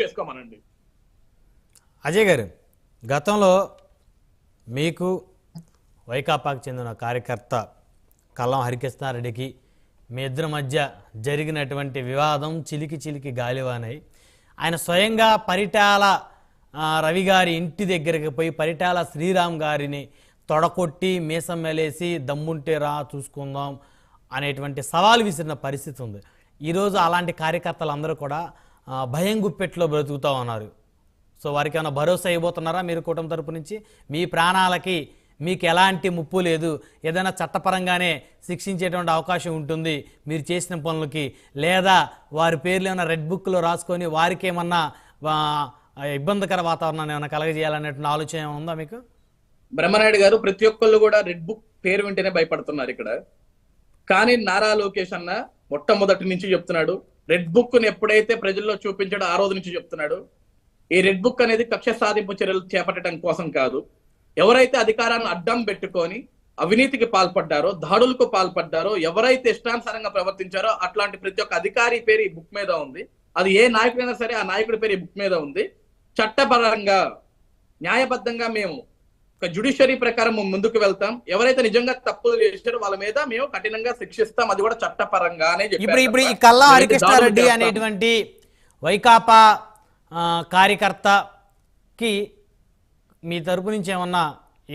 చేసుకోమనండి. అజయ్ గారు గతంలో మీకు వైకాపాకు చెందిన కార్యకర్త కల్లం హరికృష్ణారెడ్డికి మీ ఇద్దరి మధ్య జరిగినటువంటి వివాదం చిలికి చిలికి గాలివానై ఆయన స్వయంగా పరిటాల రవి గారి ఇంటి దగ్గరికి పోయి పరిటాల శ్రీరామ్ గారిని తొడకొట్టి మీసం మెలేసి దమ్ముంటే రా చూసుకుందాం అనేటువంటి సవాల్ విసిరిన పరిస్థితి ఉంది. ఈరోజు అలాంటి కార్యకర్తలు అందరూ కూడా భయం గుప్పెట్లో బ్రతుకుతూ ఉన్నారు. సో వారికి ఏమైనా భరోసా అయిపోతున్నారా మీరు కూటమి తరపు నుంచి? మీ ప్రాణాలకి మీకు ఎలాంటి ముప్పు లేదు. ఏదైనా చట్టపరంగానే శిక్షించేటువంటి అవకాశం ఉంటుంది మీరు చేసిన పనులకి. లేదా వారి పేర్లు ఏమైనా రెడ్ బుక్లో రాసుకొని వారికి ఏమన్నా ఇబ్బందికర వాతావరణాన్ని ఏమైనా కలగజేయాలనేటువంటి ఆలోచన ఉందా మీకు? బ్రహ్మనాయుడు గారు ప్రతి ఒక్కళ్ళు కూడా రెడ్ బుక్ పేరు వింటేనే భయపడుతున్నారు ఇక్కడ. కానీ నారా లోకేష్ అన్న మొట్టమొదటి నుంచి చెప్తున్నాడు రెడ్ బుక్ని ఎప్పుడైతే ప్రజల్లో చూపించాడో ఆ రోజు నుంచి చెప్తున్నాడు. ఈ రెడ్ బుక్ అనేది కక్ష సాధింపు చర్యలు చేపట్టడం కోసం కాదు. ఎవరైతే అధికారాన్ని అడ్డం పెట్టుకొని అవినీతికి పాల్పడ్డారో దాడులకు పాల్పడ్డారో ఎవరైతే ఇష్టానుసారంగా ప్రవర్తించారో అట్లాంటి ప్రతి ఒక్క అధికారి పేరు ఈ బుక్ మీద ఉంది. అది ఏ నాయకుడైనా సరే ఆ నాయకుడి పేరు ఈ బుక్ మీద ఉంది. చట్టపరంగా న్యాయబద్ధంగా మేము జుడిషియరీ ప్రకారం ముందుకు వెళ్తాం. ఎవరైతే నిజంగా తప్పులు చేశారో వాళ్ళ మీద మేము కఠినంగా శిక్షిస్తాం. అది కూడా చట్టపరంగానే ఇప్పుడు ఇప్పుడు ఈ కల్లా హరికృష్ణారెడ్డి. అనేటువంటి వైకాపా కార్యకర్తకి మీ తరపు నుంచి ఏమన్నా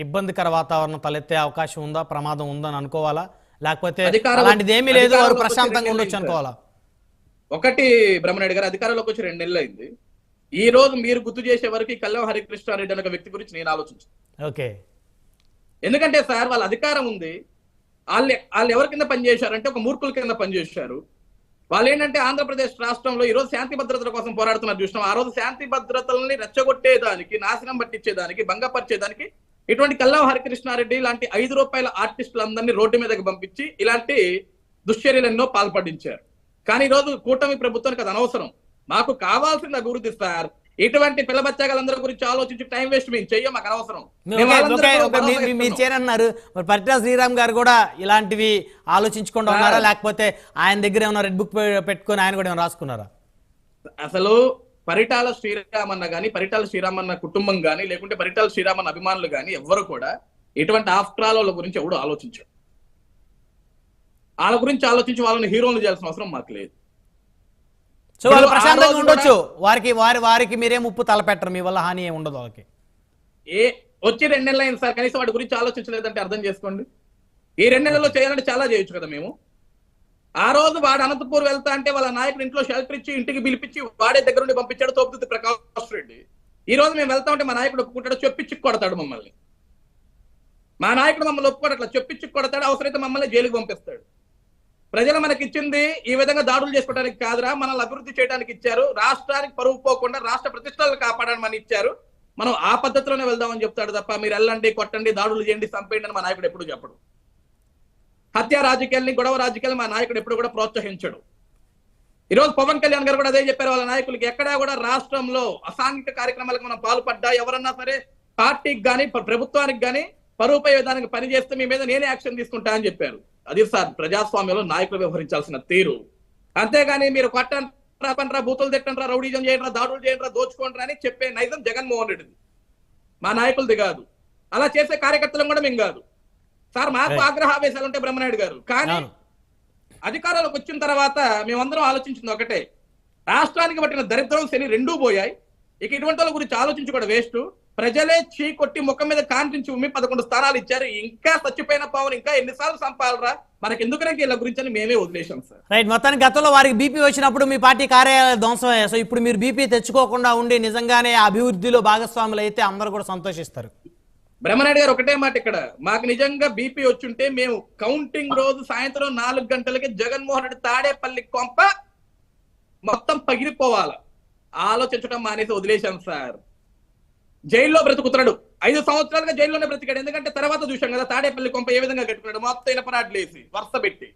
ఇబ్బందికర వాతావరణం తలెత్తే అవకాశం ఉందా ప్రమాదం ఉందని అనుకోవాలా? లేకపోతే అలాంటిది ఏమీ లేదు వారు ప్రశాంతంగా ఉండొచ్చు అనుకోవాలా? ఒకటి బ్రహ్మనాయుడు గారు అధికారంలోకి వచ్చి రెండు నెలలు అయింది. ఈ రోజు మీరు గుర్తు చేసే వరకు కల్లం హరికృష్ణారెడ్డి అనే వ్యక్తి గురించి నేను ఆలోచించాను. ఓకే. ఎందుకంటే సార్ వాళ్ళ అధికారం ఉంది. వాళ్ళు వాళ్ళు ఎవరి కింద పనిచేశారంటే ఒక మూర్ఖుల కింద పనిచేశారు. వాళ్ళు ఏంటంటే ఆంధ్రప్రదేశ్ రాష్ట్రంలో ఈ రోజు శాంతి భద్రతల కోసం పోరాడుతున్నారు చూసినాం ఆ రోజు శాంతి భద్రతల్ని రెచ్చగొట్టేదానికి నాశనం పట్టించేదానికి భంగపరిచేదానికి ఇటువంటి కల్లం హరికృష్ణారెడ్డి ఇలాంటి ఐదు రూపాయల ఆర్టిస్టులందరినీ రోడ్డు మీదకి పంపించి ఇలాంటి దుశ్చర్యలు ఎన్నో పాల్పడించారు. కానీ ఈ రోజు కూటమి ప్రభుత్వానికి అది అనవసరం. మాకు కావాల్సింది అభివృద్ధి సార్. ఇటువంటి పిల్లబచ్చాగలందరి గురించి ఆలోచించి టైం వేస్ట్ మేము చెయ్యం మాకు అనవసరం. మీరు. చేరన్నారు మరి పరిటాల శ్రీరామ్ గారు కూడా ఇలాంటివి ఆలోచించకుండా ఉన్నారా? లేకపోతే ఆయన దగ్గర ఏమైనా రెడ్ బుక్ పెట్టుకొని ఆయన కూడా ఏమైనా రాసుకున్నారా? అసలు పరిటాల శ్రీరామన్న గాని పరిటాల శ్రీరామన్న కుటుంబం గాని లేకుంటే పరిటాల శ్రీరామన్న అభిమానులు గాని ఎవ్వరు కూడా ఎటువంటి ఆఫ్ట్రాల గురించి ఎవడు ఆలోచించారు. వాళ్ళ గురించి ఆలోచించి వాళ్ళని హీరోలు చేయాల్సిన అవసరం మాకు లేదు. సో వాళ్ళు ప్రశాంతంగా ఉండొచ్చు. వారికి వారి వారికి మీరే ముప్పు తలపెట్టరు మీ వల్ల హాని ఏమి ఉండదు వాళ్ళకి. ఏ వచ్చి రెండు నెలలు అయింది సార్ కనీసం వాటి గురించి ఆలోచించలేదంటే అర్థం చేసుకోండి. ఈ రెండు నెలల్లో చేయాలంటే చాలా చేయొచ్చు కదా మేము. ఆ రోజు వాడు అనంతపూర్ వెళ్తా అంటే వాళ్ళ నాయకుడు ఇంట్లో షెల్టర్ ఇచ్చి ఇంటికి పిలిపించి వాడే దగ్గర నుండి పంపించాడు తోపుతుంది ప్రకాష్ రెడ్డి. ఈ రోజు మేము వెళ్తా ఉంటే మా నాయకుడు ఒప్పుకుంటాడు చెప్పిచ్చి కొడతాడు మమ్మల్ని. మా నాయకుడు మమ్మల్ని ఒప్పుకోడు అట్లా చెప్పిచ్చి కొడతాడు అవసరమైతే మమ్మల్ని జైలుకి పంపిస్తాడు. ప్రజలు మనకి ఇచ్చింది ఈ విధంగా దాడులు చేసుకోవడానికి కాదురా మనల్ని అభివృద్ధి చేయడానికి ఇచ్చారు. రాష్ట్రానికి పరువు పోకుండా రాష్ట్ర ప్రతిష్టలు కాపాడని మన ఇచ్చారు. మనం ఆ పద్ధతిలోనే వెళ్దామని చెప్తాడు తప్ప మీరు వెళ్ళండి కొట్టండి దాడులు చేయండి చంపేయండి అని మా నాయకుడు ఎప్పుడు చెప్పడు. హత్య రాజకీయాల్ని గొడవ రాజకీయాలు మా నాయకుడు ఎప్పుడు కూడా ప్రోత్సహించడు. ఈరోజు పవన్ కళ్యాణ్ గారు కూడా అదే చెప్పారు వాళ్ళ నాయకులకి ఎక్కడా కూడా రాష్ట్రంలో అసాంఘిక కార్యక్రమాలకు మనం పాల్పడ్డా ఎవరన్నా సరే పార్టీకి కానీ ప్రభుత్వానికి కానీ పరువుపై విధానికి పని చేస్తే మీ మీద నేనే యాక్షన్ తీసుకుంటా అని చెప్పారు. అది సార్ ప్రజాస్వామ్యంలో నాయకులు వ్యవహరించాల్సిన తీరు. అంతేగాని మీరు కొట్టండ్రా పనరా బూతులు తిట్టండ్రా రౌడీజం చేయండి దాడులు చేయండి దోచుకోండి అని చెప్పే నైజం జగన్మోహన్ రెడ్డిది. మా నాయకులది కాదు. అలా చేసే కార్యకర్తలం కూడా మేము కాదు. సార్ మాకు. ఆగ్రహావేశాలు ఉంటాయి బ్రహ్మనాయుడు గారు. కానీ అధికారంలోకి వచ్చిన తర్వాత మేమందరం ఆలోచించింది ఒకటే. రాష్ట్రానికి పట్టిన దరిద్రం శని రెండూ పోయాయి. ఇక ఇటువంటి వాళ్ళ గురించి ఆలోచించి కూడా వేస్ట్. ప్రజలే చీ కొట్టి ముఖం మీద కాంటించి ఉమ్మి పదకొండు స్థానాలు ఇచ్చారు. ఇంకా చచ్చిపోయిన పవన్ ఇంకా ఎన్నిసార్లు సంపాలరా? మనకి ఎందుకనే వీళ్ళ గురించి అని మేమే వదిలేశాం సార్. రైట్ మొత్తానికి గతంలో వారికి బీపీ వచ్చినప్పుడు మీ పార్టీ కార్యాలయాలు ధ్వంసమయ్యాయి. సో ఇప్పుడు మీరు బీపీ తెచ్చుకోకుండా ఉండి నిజంగానే అభివృద్ధిలో భాగస్వాములు అయితే అందరూ కూడా సంతోషిస్తారు. బ్రహ్మనాయుడు గారు ఒకటే మాట ఇక్కడ. మాకు నిజంగా బీపీ వచ్చుంటే మేము కౌంటింగ్ రోజు సాయంత్రం నాలుగు గంటలకి జగన్మోహన్ రెడ్డి తాడేపల్లి కొంప మొత్తం పగిలిపోవాలి? ఆలోచించడం మానేసి వదిలేశాం సార్. జైల్లో బ్రతుకుతున్నాడు. ఐదు సంవత్సరాలుగా జైల్లోనే బ్రతికాడు. ఎందుకంటే తర్వాత చూశాం కదా తాడేపల్లి కొంప ఏ విధంగా కట్టుకున్నాడు? మొత్తం ఇనపరాట్లు వేసి వరుస పెట్టి.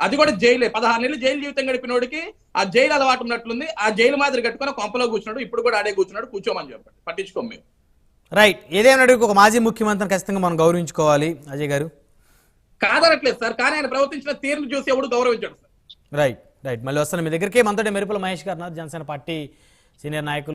అది కూడా జైలే. పదహారు నెలలు జైలు జీవితం గడిపినోడికి ఆ జైలు అలవాటు ఉన్నట్లుంది. ఆ జైలు మాదిరి కట్టుకుని కొంపలో కూర్చున్నాడు. ఇప్పుడు కూడా ఆడే కూర్చున్నాడు. కూర్చోమని చెప్పండి. పట్టించుకోం మేము. రైట్. ఏదేమైనా ఒక మాజీ ముఖ్యమంత్రిని ఖచ్చితంగా మనం గౌరవించుకోవాలి. అజయ్ గారు. కాదనట్లేదు సార్. కానీ ఆయన ప్రవర్తించిన తీరును చూసి ఎవడు గౌరవించాడు సార్. రైట్. రైట్. మళ్ళీ వస్తాను మీ దగ్గరికి. మనతోటి మెరుపుల మహేష్ గారు జనసేన పార్టీ సీనియర్ నాయకులు.